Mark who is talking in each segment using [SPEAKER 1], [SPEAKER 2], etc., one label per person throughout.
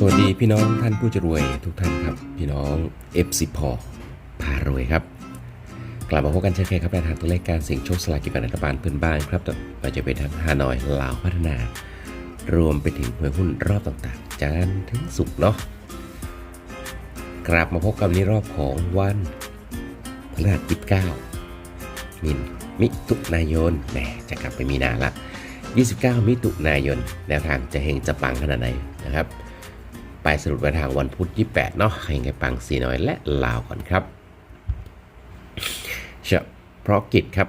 [SPEAKER 1] สวัสดีพี่น้องท่านผู้จะรวยทุกท่านครับ พี่น้อง F10 พอพารวยครับ กลับมาพบกันเช่นเคยครับในทางตัวเลขการเสี่ยงโชคสลากกินแบ่งรัฐบาลเพื่อนบ้านครับแต่ว่าจะเป็นทั้งฮานอยลาวพัฒนา รวมไปถึงหวยหุ้นรอบต่างๆจันถึงศุกเนาะกลับมาพบกันในรอบของวันพฤหัสที่9มินมิถุนายนแหมจะกลับไปมีนาละ 29 มิถุนายนแนวทางจะเฮงจะปังขนาดไหนนะครับ ไปสรุปไปทางวันพุธที่ 8 เนาะให้ไงปังสีน้อยและลาวก่อนครับเฉพาะกิจครับ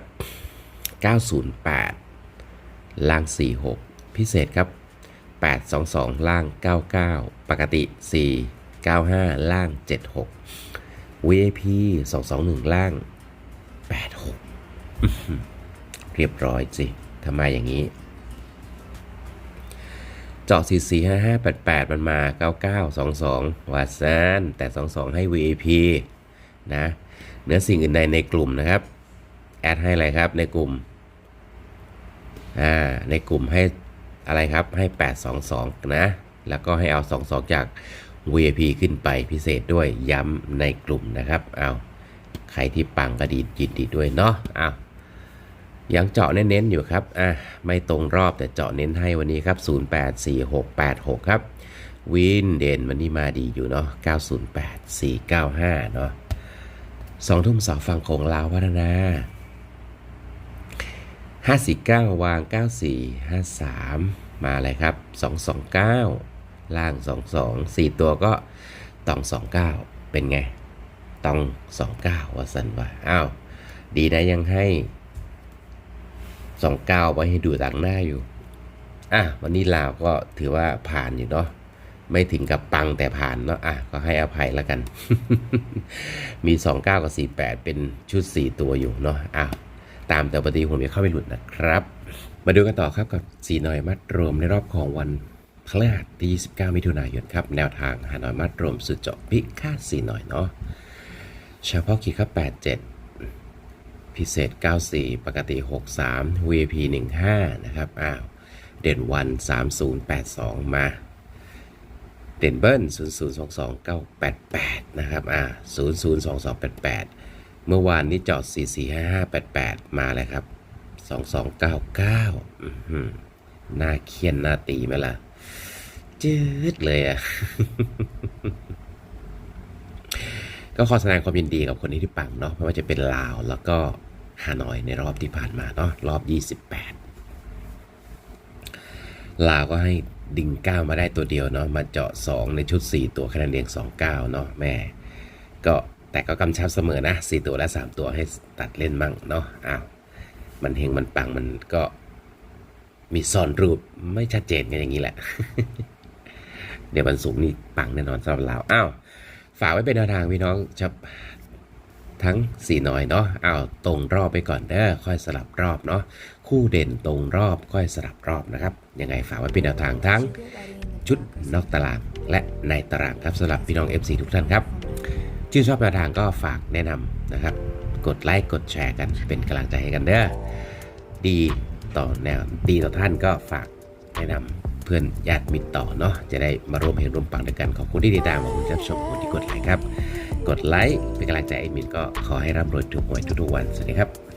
[SPEAKER 1] 908 ล่าง 46 พิเศษครับ 822 ล่าง 99 ปกติ 495 ล่าง 76 VIP 221 ล่าง 86 เรียบร้อยสิทำไมอย่างนี้ เจาะ 4 4 5 5 8 8 มันมา 99 22 วาซานแต่ 22 ให้ VIP นะเนื้อสิ่งอื่นใดในกลุ่มนะครับ แอดให้อะไรครับในกลุ่มอ่าในกลุ่มให้อะไรครับให้ 822 นะ แล้วก็ให้เอา 22 จาก VIP ขึ้นไปพิเศษด้วยย้ำในกลุ่มนะครับ เอาใครที่ปังก็ดียินดีด้วยเนาะเอา ยังเจาะเน้นๆอยู่ครับ อะ ไม่ตรงรอบแต่เจาะเน้นให้วันนี้ครับ 084686 ครับ วินเด่นวันนี้มาดีอยู่เนาะ 908 495 เนาะสองทุ่มสองฝั่งของลาวพัฒนา 549 วาง 94 53 มาเลยครับ 229 ล่าง 22 4 ตัวก็ตอง 29 เป็นไงตอง 29ว่าสันว่า อ้าว ดีนะยังให้ 29ไว้ให้ดูต่างหน้าอยู่อะวันนี้ลาวก็ถือว่าผ่านอยู่เนาะไม่ถึงกับปังแต่ผ่านเนาะอะก็ให้อภัยแล้วกัน มี 29 กับ 48 เป็นชุด 4 ตัวอยู่เนาะอ้าวตามแต่ปฏิผมจะเข้าไปหลุดนะครับ มาดูกันต่อครับกับสีหน่อยมัดรวมในรอบของวันพฤหัสที่ 29 มิถุนายนครับ แนวทางหาหน่อยมัดรวมสุดเจาะพิคาดสีหน่อยเนาะเฉพาะขีดครับ 87 พิเศษ 94 ปกติ 63 VIP 15 นะครับอ้าวเด่นวัน 3082 มาเด่นเบิ้ล0022988 นะครับ อ่า002288 เมื่อวานนี้จอด 445588 มาเลยครับ 2299 อื้อหือหน้าเคียนหน้าตีไหมล่ะ จืดเลยอะ ก็ขอแสดงความยินดีกับคนที่ที่ปังเนาะ ไม่ว่าจะเป็นลาวแล้วก็ ฮานอยในรอบที่ผ่านมาเนาะรอบ 28 ลาวก็ให้ดิ่งก้าวมาได้ตัวเดียวเนาะมาเจาะ 2 ในชุด 4 ตัวคะแนนเรียง29เนาะแม่ก็แต่ก็กำชับเสมอนะ 4 ตัวและ 3 ตัวให้ตัดเล่นมั่งเนาะอ้าวมันเฮงมันปังมันก็มีซ่อนรูปไม่ชัดเจนกันอย่างนี้แหละ เดี๋ยววันศุกร์นี่ปังแน่นอนสำหรับเราอ้าวฝากไว้เป็นแนวทางพี่น้องจะ ทั้งสี่หน่อยเนาะเอาตรงรอบไปก่อนเด้อค่อยสลับรอบเนาะคู่เด่นตรงรอบค่อยสลับรอบนะครับยังไงฝากไว้เป็นแนวทางทั้งชุดนอกตารางและในตารางครับสำหรับพี่น้อง FC ทุกท่านครับชื่นชอบแนวทางก็ฝากแนะนำนะครับ กดไลค์กดแชร์กันเป็นกำลังใจให้กันเด้อดีต่อแนวดีต่อท่านก็ฝากแนะนำ พื่อนญาติมิตรต่อเนาะจะได้มาร่วมเห็นร่วมปังด้วยกันขอบคุณที่ติดตามขอบคุณที่ชมขอบคุณที่กดไลค์ครับ กดไลค์เป็นกำลังใจให้มินก็ขอให้ร่ำรวยทุกหวยทุกๆวันสวัสดีครับ